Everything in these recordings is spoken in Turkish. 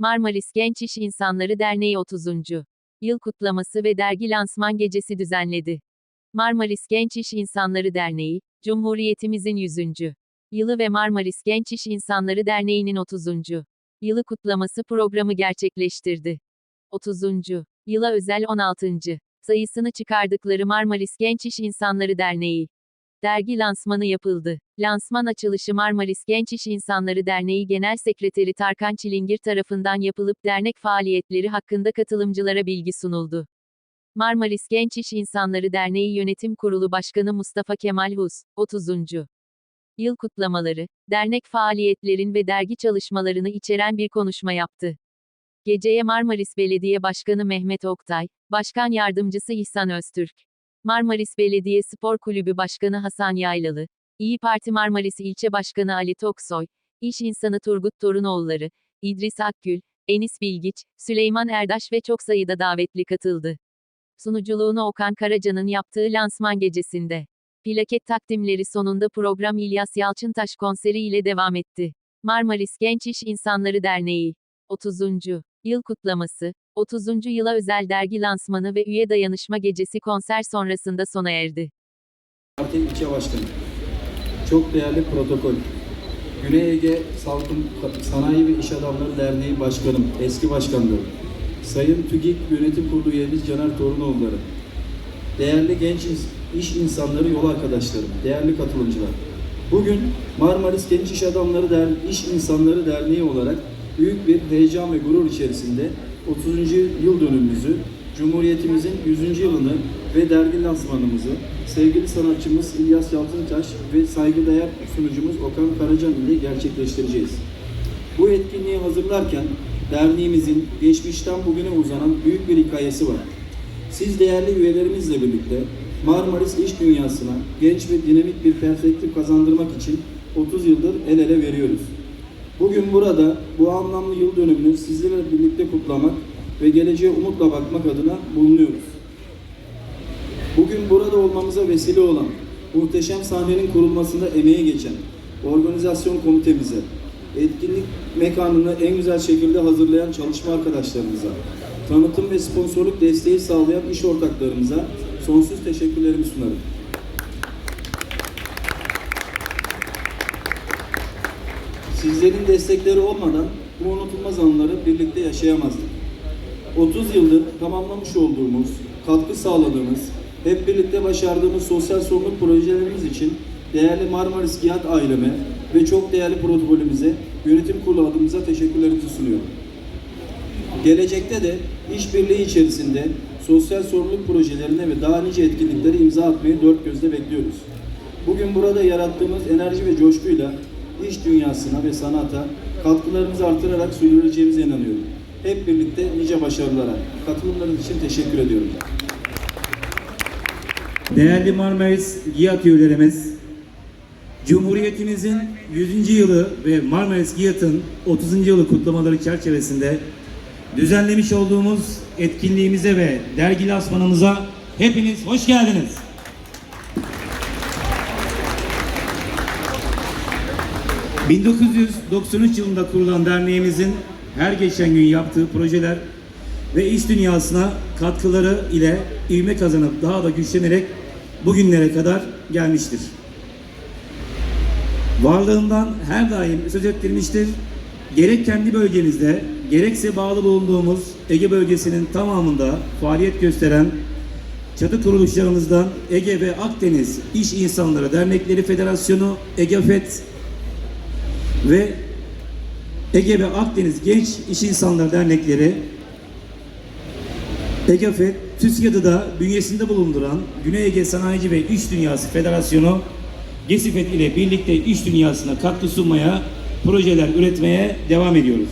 Marmaris Genç İş İnsanları Derneği 30. Yıl kutlaması ve dergi lansman gecesi düzenledi. Marmaris Genç İş İnsanları Derneği, Cumhuriyetimizin 100. yılı ve Marmaris Genç İş İnsanları Derneği'nin 30. yılı kutlaması programı gerçekleştirdi. 30. yıla özel 16. sayısını çıkardıkları Marmaris Genç İş İnsanları Derneği dergi lansmanı yapıldı. Lansman açılışı Marmaris Genç İş İnsanları Derneği Genel Sekreteri Tarkan Çilingir tarafından yapılıp dernek faaliyetleri hakkında katılımcılara bilgi sunuldu. Marmaris Genç İş İnsanları Derneği Yönetim Kurulu Başkanı Mustafa Kemal Hus, 30. yıl kutlamaları, dernek faaliyetlerin ve dergi çalışmalarını içeren bir konuşma yaptı. Geceye Marmaris Belediye Başkanı Mehmet Oktay, Başkan Yardımcısı İhsan Öztürk, Marmaris Belediye Spor Kulübü Başkanı Hasan Yaylalı, İyi Parti Marmaris İlçe Başkanı Ali Toksoy, İş insanı Turgut Torunoğulları, İdris Akgül, Enis Bilgiç, Süleyman Erdaş ve çok sayıda davetli katıldı. Sunuculuğunu Okan Karaca'nın yaptığı lansman gecesinde. Plaket takdimleri sonunda program İlyas Yalçıntaş konseri ile devam etti. Marmaris Genç İş İnsanları Derneği 30. Yıl kutlaması, 30. yıla özel dergi lansmanı ve üye dayanışma gecesi konser sonrasında sona erdi. Parti ilçe başkanı. Çok değerli protokol. Güney Ege Salkım Sanayi ve İş Adamları Derneği Başkanım, eski başkanlarım. Sayın TÜGİK Yönetim Kurulu üyemiz Caner Torunoğulları. Değerli genç iş insanları, yol arkadaşlarım, değerli katılımcılar. Bugün Marmaris Genç İş Adamları Der İş İnsanları Derneği olarak büyük bir heyecan ve gurur içerisinde 30. yıl dönümümüzü, Cumhuriyetimizin 100. yılını ve dergi lansmanımızı sevgili sanatçımız İlyas Yalçıntaş ve saygıdeğer sunucumuz Okan Karacan ile gerçekleştireceğiz. Bu etkinliği hazırlarken derneğimizin geçmişten bugüne uzanan büyük bir hikayesi var. Siz değerli üyelerimizle birlikte Marmaris iş dünyasına genç ve dinamik bir perspektif kazandırmak için 30 yıldır el ele veriyoruz. Bugün burada bu anlamlı yıl dönümünü sizlerle birlikte kutlamak ve geleceğe umutla bakmak adına bulunuyoruz. Bugün burada olmamıza vesile olan, muhteşem sahnenin kurulmasında emeği geçen organizasyon komitemize, etkinlik mekanını en güzel şekilde hazırlayan çalışma arkadaşlarımıza, tanıtım ve sponsorluk desteği sağlayan iş ortaklarımıza sonsuz teşekkürlerimi sunarım. Sizlerin destekleri olmadan bu unutulmaz anları birlikte yaşayamazdık. 30 yıldır tamamlamış olduğumuz, katkı sağladığımız, hep birlikte başardığımız sosyal sorumluluk projelerimiz için değerli Marmaris Giat aileme ve çok değerli protokolümüze, yönetim kurulu adımıza teşekkürlerimizi sunuyorum. Gelecekte de işbirliği içerisinde sosyal sorumluluk projelerine ve daha nice etkinliklere imza atmayı dört gözle bekliyoruz. Bugün burada yarattığımız enerji ve coşkuyla iş dünyasına ve sanata katkılarımızı artırarak sürdüreceğimize inanıyorum. Hep birlikte nice başarılara, katılımlarınız için teşekkür ediyorum. Değerli Marmaris GİAD üyelerimiz, Cumhuriyetimizin 100. yılı ve Marmaris GİAD'ın 30. yılı kutlamaları çerçevesinde düzenlemiş olduğumuz etkinliğimize ve dergi lansmanımıza hepiniz hoş geldiniz. ...1993 yılında kurulan derneğimizin her geçen gün yaptığı projeler ve iş dünyasına katkıları ile ivme kazanıp daha da güçlenerek bugünlere kadar gelmiştir. Varlığından her daim söz ettirmiştir. Gerek kendi bölgemizde, gerekse bağlı bulunduğumuz Ege bölgesinin tamamında faaliyet gösteren çatı kuruluşlarımızdan Ege ve Akdeniz İş İnsanları Dernekleri Federasyonu, EGEFET ve Ege ve Akdeniz Genç İş İnsanları Dernekleri EGAFED, TÜSİAD'ı bünyesinde bulunduran Güney Ege Sanayici ve İş Dünyası Federasyonu, GESİFED ile birlikte iş dünyasına katkı sunmaya, projeler üretmeye devam ediyoruz.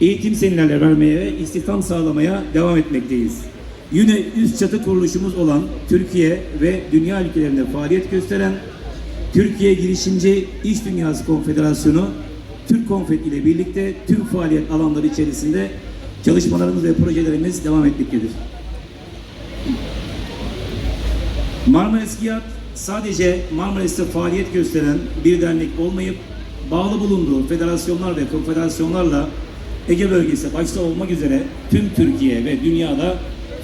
Eğitim seminerleri vermeye ve istihdam sağlamaya devam etmekteyiz. Yine üst çatı kuruluşumuz olan Türkiye ve dünya ülkelerinde faaliyet gösteren Türkiye Girişimci İş Dünyası Konfederasyonu, Türk Konfet ile birlikte tüm faaliyet alanları içerisinde çalışmalarımız ve projelerimiz devam etmektedir. Marmaris GİAD sadece Marmaris'te faaliyet gösteren bir dernek olmayıp bağlı bulunduğu federasyonlar ve konfederasyonlarla Ege bölgesi başta olmak üzere tüm Türkiye ve dünyada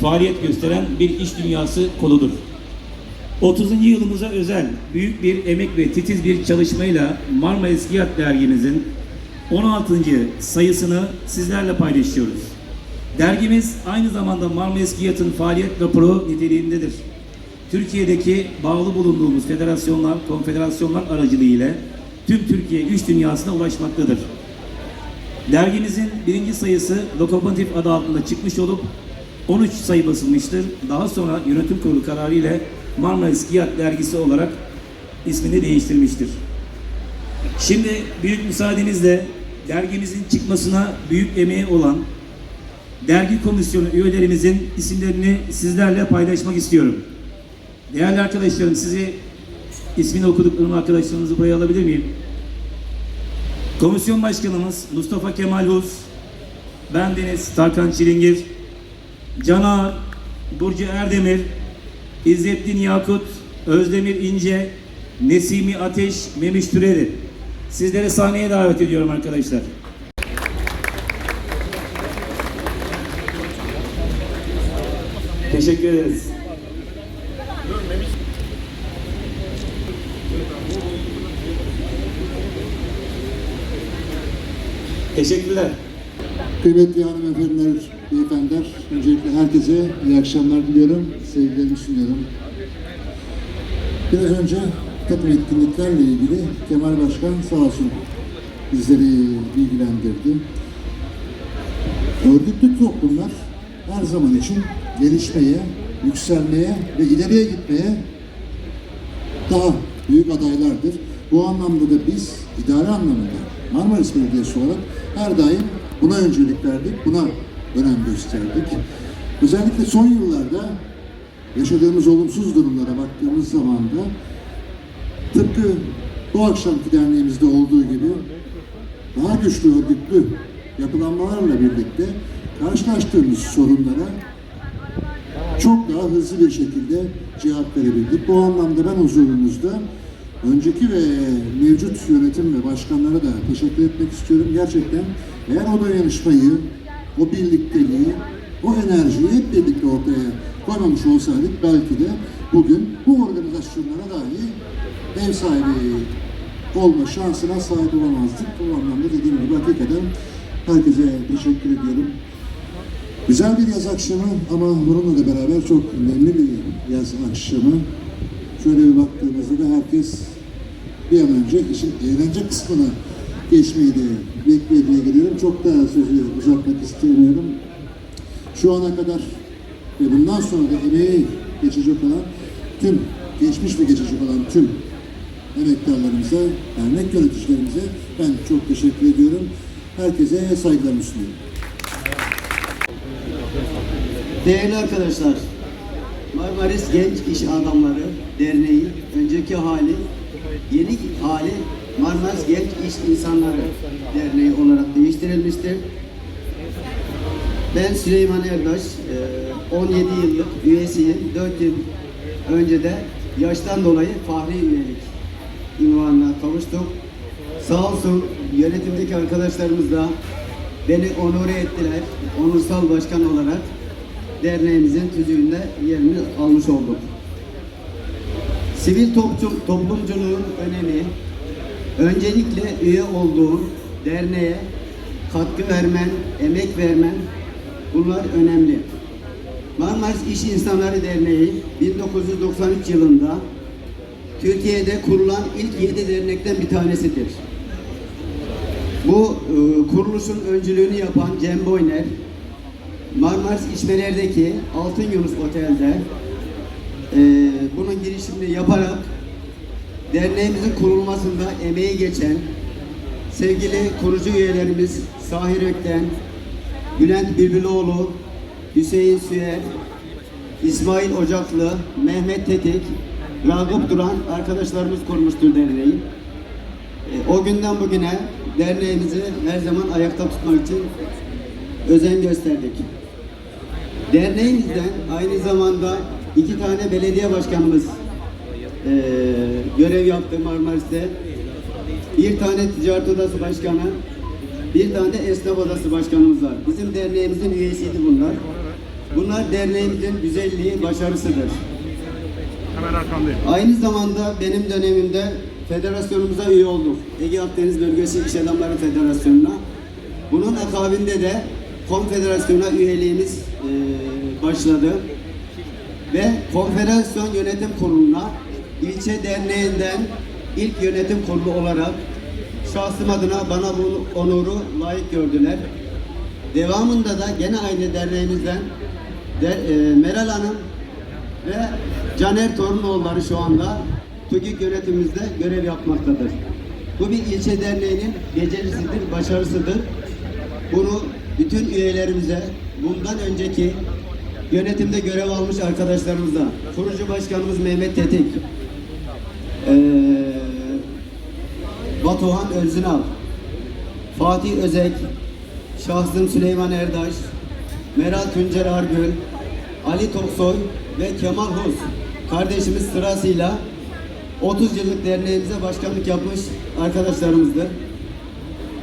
faaliyet gösteren bir iş dünyası koludur. 30. yılımıza özel büyük bir emek ve titiz bir çalışmayla Marmaris Giyat dergimizin 16. sayısını sizlerle paylaşıyoruz. Dergimiz aynı zamanda Marmaris Giyat'ın faaliyet raporu niteliğindedir. Türkiye'deki bağlı bulunduğumuz federasyonlar, konfederasyonlar aracılığıyla tüm Türkiye güç dünyasına ulaşmaktadır. Dergimizin birinci sayısı Lokomotif adı altında çıkmış olup 13 sayı basılmıştır. Daha sonra yönetim kurulu kararı ile Marmaris Giyat dergisi olarak ismini değiştirmiştir. Şimdi büyük müsaadenizle dergimizin çıkmasına büyük emeği olan dergi komisyonu üyelerimizin isimlerini sizlerle paylaşmak istiyorum. Değerli arkadaşlarım sizi ismini okuduklarım arkadaşlarınızı buraya alabilir miyim? Komisyon Başkanımız Mustafa Kemal Uz, ben Deniz Tarkan Çilingir, Can Ağar, Burcu Erdemir, İzzettin Yakut, Özdemir İnce, Nesimi Ateş, Memiş Türeli. Sizleri sahneye davet ediyorum arkadaşlar. Teşekkür ederiz. Teşekkürler. Kıymetli hanımefendiler, beyefendiler, öncelikle herkese iyi akşamlar diliyorum, sevgilerimi sunuyorum. Biraz önce takım etkinliklerle ilgili Kemal Başkan sağ olsun bizleri bilgilendirdi. Örgütlü toplumlar her zaman için gelişmeye, yükselmeye ve ileriye gitmeye daha büyük adaylardır. Bu anlamda da biz idare anlamında Marmaris Belediyesi olarak her daim buna öncelik verdik, buna önem gösterdik. Özellikle son yıllarda yaşadığımız olumsuz durumlara baktığımız zaman da tıpkı bu akşamki derneğimizde olduğu gibi daha güçlü örgütlü yapılanmalarla birlikte karşılaştığımız sorunlara çok daha hızlı bir şekilde cevap verebildik. Bu anlamda ben huzurunuzda önceki ve mevcut yönetim ve başkanlara da teşekkür etmek istiyorum. Gerçekten eğer o dayanışmayı, o birlikteliği, o enerjiyi hep birlikte ortaya koymamış olsaydık belki de bugün bu organizasyonlara dahi ev sahibi olma şansına sahip olamazdık. Bu anlamda dediğim gibi hakikaten herkese teşekkür ediyorum. Güzel bir yaz akşamı ama bununla da beraber çok önemli bir yaz akşamı. Şöyle bir baktığımızda da herkes bir an önce işin eğlence kısmına geçmeyi de bekliyor diye geliyorum. Çok daha sözü uzatmak istemiyorum. Şu ana kadar ve bundan sonra da emeği geçecek olan tüm, geçmiş ve geçecek olan tüm emektarlarımıza, dernek yöneticilerimize ben çok teşekkür ediyorum. Herkese saygılarımı sunuyorum. Değerli arkadaşlar, Marmaris Genç İş Adamları Derneği önceki hali, yeni hali Marmaris Genç İş İnsanları Derneği olarak değiştirilmiştir. Ben Süleyman Erbaş, e, 17 yıllık üyesiyim. 4 yıl önce de yaştan dolayı fahri üyelik ünvanına kavuştuk. Sağ olsun yönetimdeki arkadaşlarımız da beni onure ettiler. Onursal başkan olarak derneğimizin tüzüğünde yerini almış olduk. Sivil toplum, toplumculuğun önemi, öncelikle üye olduğun derneğe katkı vermen, emek vermen bunlar önemli. Marmaris İş İnsanları Derneği 1993 yılında Türkiye'de kurulan ilk 7 dernekten bir tanesidir. Bu e, kuruluşun öncülüğünü yapan Cem Boyner, Marmaris İçmeler'deki Altın Yunus Otel'de e, bunun girişimini yaparak derneğimizin kurulmasında emeği geçen sevgili kurucu üyelerimiz Sahir Ökten, Bülent Bülbüloğlu, Hüseyin Süer, İsmail Ocaklı, Mehmet Tetik, Ragıp Duran arkadaşlarımız kurmuştur derneği. E, O günden bugüne derneğimizi her zaman ayakta tutmak için özen gösterdik. Derneğimizden aynı zamanda iki tane belediye başkanımız eee, görev yaptı Marmaris'te. Bir tane ticaret odası başkanı, Bir tane esnaf odası başkanımız var. Bizim derneğimizin üyesiydi bunlar. Bunlar derneğimizin güzelliği, başarısıdır. Aynı zamanda benim dönemimde federasyonumuza üye olduk. Ege Akdeniz Bölgesi İş Adamları Federasyonu'na. Bunun akabinde de konfederasyona üyeliğimiz eee, başladı. Ve konfederasyon yönetim kuruluna ilçe derneğinden ilk yönetim kurulu olarak şahsım adına bana bu onuru layık gördüler. Devamında da gene aynı derneğimizden de, eee, Meral Hanım ve Caner Torunoğulları şu anda TÜGİK yönetimimizde görev yapmaktadır. Bu bir ilçe derneğinin becerisidir, başarısıdır. Bunu bütün üyelerimize, bundan önceki yönetimde görev almış arkadaşlarımıza, kurucu başkanımız Mehmet Tetik, eee Batuhan Özünal, Fatih Özek, şahsım Süleyman Erdaş, Meral Tuncer Argül, Ali Toksoy ve Kemal Huz kardeşimiz sırasıyla 30 yıllık derneğimize başkanlık yapmış arkadaşlarımızdır.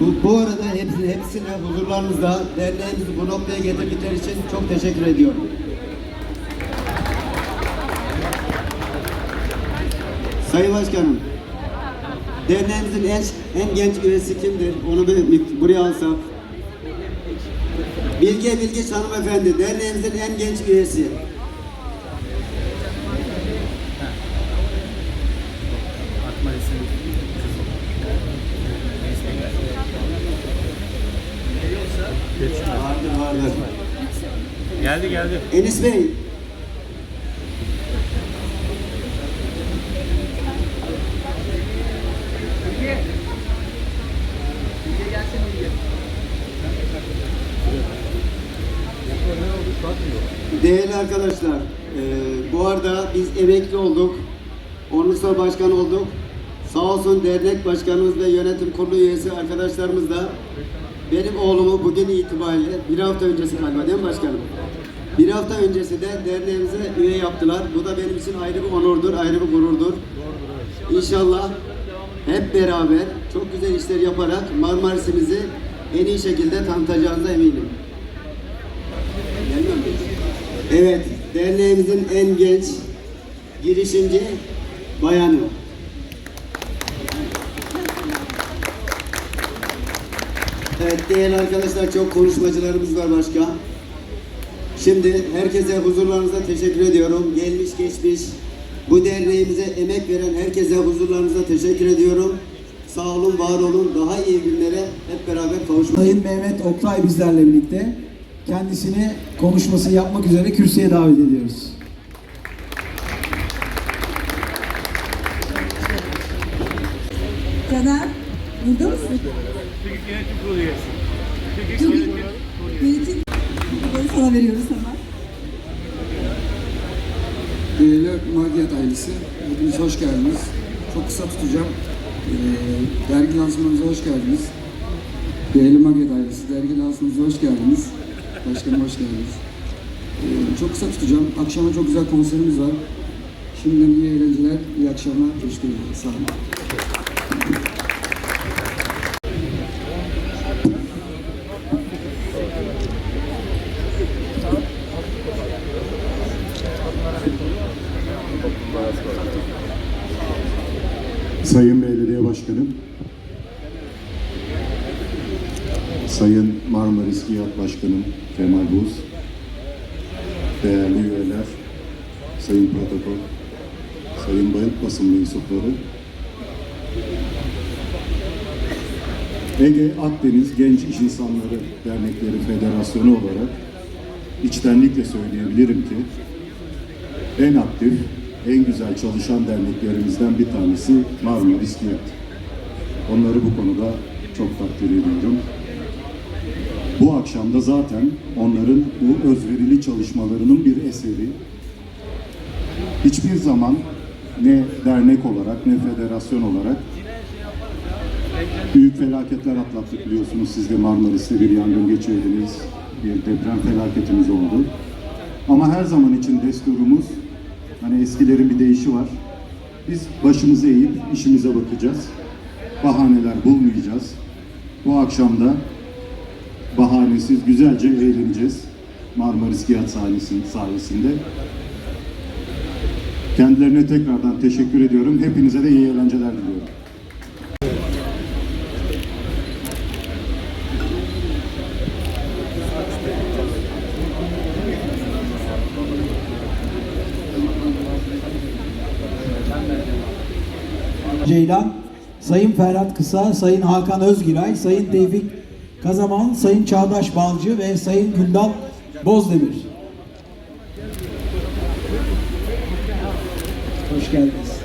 Bu, bu arada hepsine, hepsine huzurlarınızda derneğimizi bu noktaya getirdikleri için çok teşekkür ediyorum. Sayın Başkanım, derneğimizin en, en genç üyesi kimdir? Onu bir, buraya alsak. Bilge Bilgiç hanımefendi, derneğimizin en genç üyesi. Enis Bey. Değerli arkadaşlar, e, bu arada biz emekli olduk. Sonra başkan olduk. Sağ olsun dernek başkanımız ve yönetim kurulu üyesi arkadaşlarımız da benim oğlumu bugün itibariyle bir hafta öncesi galiba değil mi başkanım? Bir hafta öncesi de derneğimize üye yaptılar. Bu da benim için ayrı bir onurdur, ayrı bir gururdur. İnşallah hep beraber çok güzel işler yaparak Marmaris'imizi en iyi şekilde tanıtacağınıza eminim. Evet, derneğimizin en genç girişimci bayanı. Evet değerli arkadaşlar çok konuşmacılarımız var başka. Şimdi herkese huzurlarınıza teşekkür ediyorum. Gelmiş geçmiş bu derneğimize emek veren herkese huzurlarınıza teşekkür ediyorum. Sağ olun, var olun. Daha iyi günlere hep beraber kavuşmak. Sayın Mehmet Oktay bizlerle birlikte. Kendisini konuşması yapmak üzere kürsüye davet ediyoruz. Caner, burada mısın? TÜGİK Yönetim Kurulu sana veriyoruz hemen. Değerli Magiyat ailesi, hepiniz hoş geldiniz. Çok kısa tutacağım. Ee, dergi lansmanımıza hoş geldiniz. Değerli Magiyat ailesi, dergi lansmanımıza hoş geldiniz. Başkanım hoş geldiniz. Ee, çok kısa tutacağım. Akşama çok güzel konserimiz var. Şimdiden iyi eğlenceler, iyi akşamlar. Ederim. Sağ olun. Sayın Belediye Başkanım, Sayın Marmaris GİAD Başkanım Kemal Buz, değerli üyeler, Sayın Protokol, Sayın Bayık Basın mensupları, Ege Akdeniz Genç İş İnsanları Dernekleri Federasyonu olarak içtenlikle söyleyebilirim ki en aktif, en güzel çalışan derneklerimizden bir tanesi Marmaris GİAD. Onları bu konuda çok takdir ediyorum. Bu akşam da zaten onların bu özverili çalışmalarının bir eseri. Hiçbir zaman ne dernek olarak ne federasyon olarak büyük felaketler atlattık biliyorsunuz. Siz de Marmaris'te bir yangın geçirdiniz. Bir deprem felaketimiz oldu. Ama her zaman için desturumuz Hani eskilerin bir deyişi var. Biz başımızı eğip işimize bakacağız. Bahaneler bulmayacağız. Bu akşam da bahanesiz güzelce eğleneceğiz. Marmaris Giyat sahnesinin sayesinde. Kendilerine tekrardan teşekkür ediyorum. Hepinize de iyi eğlenceler diliyorum. Ceylan, Sayın Ferhat Kısa, Sayın Hakan Özgiray, Sayın Tevfik Kazaman, Sayın Çağdaş Balcı ve Sayın Gündal Bozdemir. Hoş geldiniz.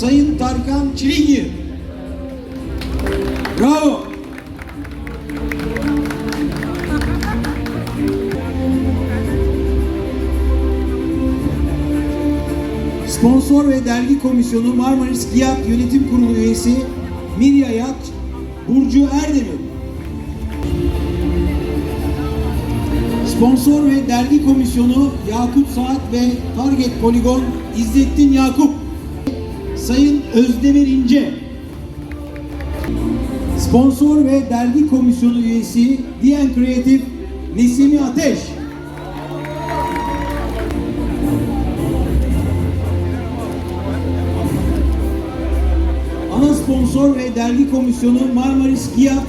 Sayın Tarkan Çilingir. Bravo. Sponsor ve Dergi Komisyonu Marmaris Giyat Yönetim Kurulu üyesi Mirya Yat, Burcu Erdemir. Sponsor ve Dergi Komisyonu Yakup Saat ve Target Poligon İzzettin Yakup. Sayın Özdemir İnce. Sponsor ve Dergi Komisyonu üyesi Diyen Kreatif Nesimi Ateş. Ana sponsor ve dergi komisyonu Marmaris Giyat,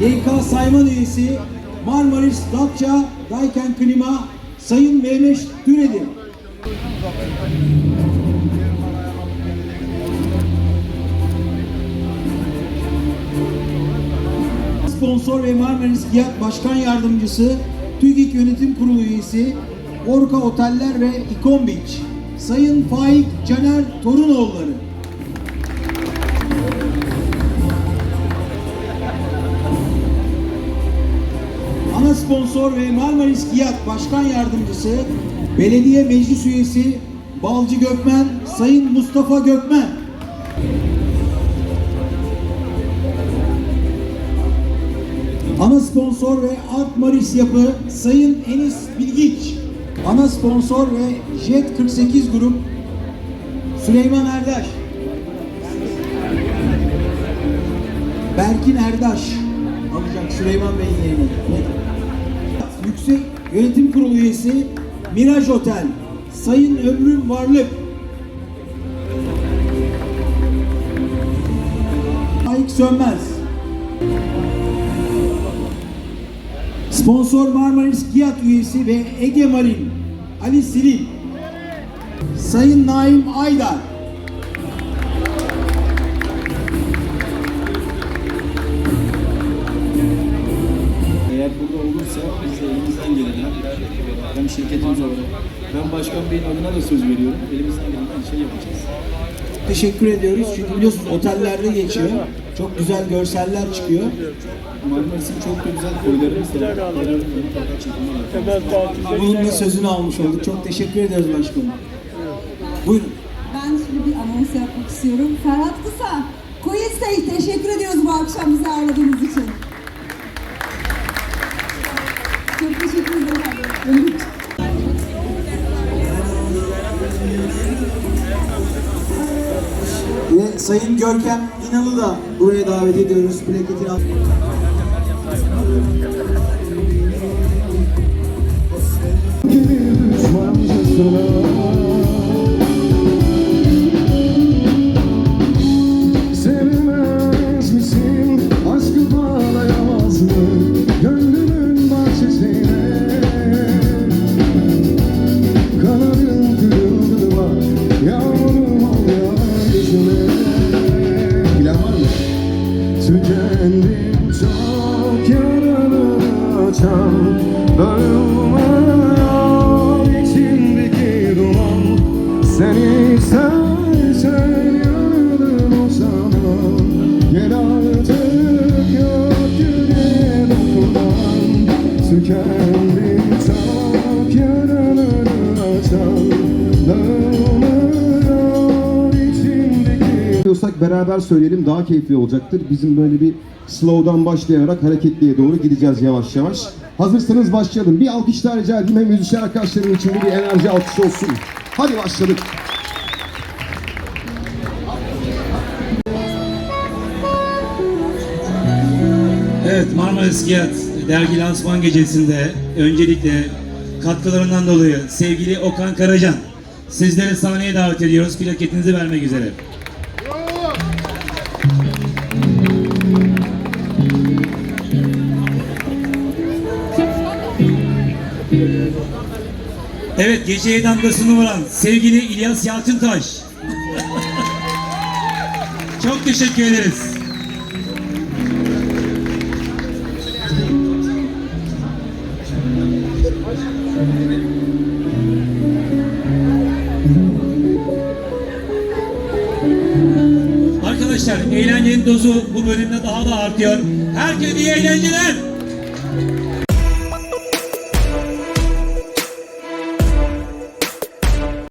YK Sayman üyesi Marmaris Datça Dayken Klima Sayın Mehmet Türedi. Sponsor ve Marmaris Giyat Başkan Yardımcısı, TÜGİK Yönetim Kurulu üyesi, Orka Oteller ve İkon Beach, Sayın Faik Caner Torunoğulları. Ana sponsor ve Marmaris Giyat Başkan Yardımcısı, Belediye Meclis Üyesi Balcı Gökmen, Sayın Mustafa Gökmen. Ana sponsor ve Art Maris Yapı Sayın Enis Bilgiç. Ana sponsor ve Jet 48 Grup Süleyman Erdaş. Berkin Erdaş alacak Süleyman Bey'in yerine. Yüksek Yönetim Kurulu üyesi Miraj Otel Sayın Ömrüm Varlık. Faik Sönmez. Sponsor Marmaris Giyat üyesi ve Ege Marin Ali Silin. Sayın Naim Aydar. Eğer burada olursa biz de elimizden geleni hem şirketimiz olarak ben Başkan Bey'in adına da söz veriyorum. Elimizden gelen her şeyi yapacağız. Teşekkür ediyoruz çünkü biliyorsunuz otellerde geçiyor. Çok güzel görseller çıkıyor. Marmaris'in çok da güzel koylarımız da var. Bunun da sözünü almış olduk. Çok teşekkür ediyoruz başkanım. Buyurun. Ben şimdi bir anons yapmak istiyorum. Ferhat Kısa, Koyesey teşekkür ediyoruz bu akşam bizi ağırladığınız için. Sayın Görkem İnan'ı da buraya davet ediyoruz. Plaketini al. Kendim tak Diyorsak beraber söyleyelim daha keyifli olacaktır. Bizim böyle bir slow'dan başlayarak hareketliye doğru gideceğiz yavaş yavaş. Hazırsanız başlayalım. Bir alkış daha rica edeyim. Hem müzisyen arkadaşlarım için bir enerji alkışı olsun. Hadi başladık. Evet Marmaris Giyat dergi lansman gecesinde öncelikle katkılarından dolayı sevgili Okan Karacan sizleri sahneye davet ediyoruz plaketinizi vermek üzere. Evet geceye damgasını vuran sevgili İlyas Yalçıntaş. Çok teşekkür ederiz. Bu bölümde daha da artıyor. Herkese iyi eğlenceler.